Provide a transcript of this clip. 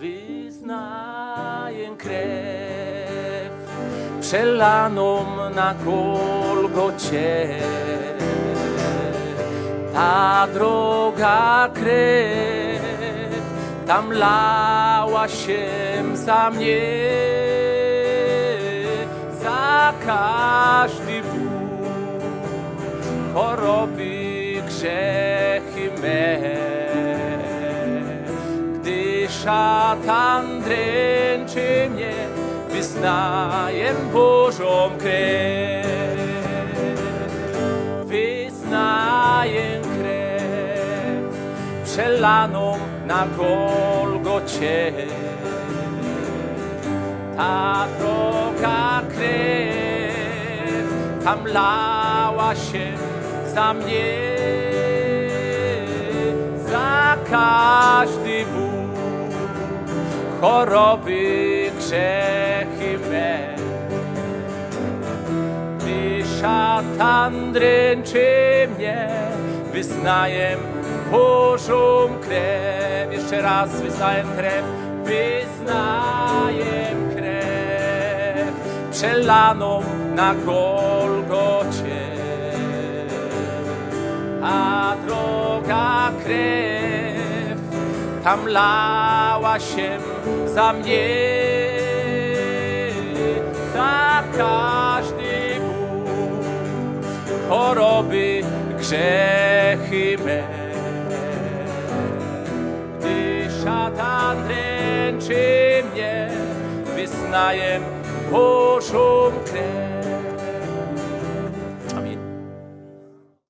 Wyznaję krew przelaną na Golgocie. Ta droga krew tam lała się za mnie, za każdy ból, choroby, grzechy me. Szatan dręczy mnie, wyznaję Bożą krew. Wyznaję krew przelaną na Golgocie. Ta droga krew tam lała się za mnie, choroby, grzechy me. Gdy szatan dręczy mnie, wyznaję Bożą krew. Jeszcze raz wyznaję krew, wyznaję krew przelaną na Golgocie. A droga krew tam lała się za mnie, za każdy ból, choroby, grzechy me. Gdy szatan dręczy mnie, wyznaję Bożą krew.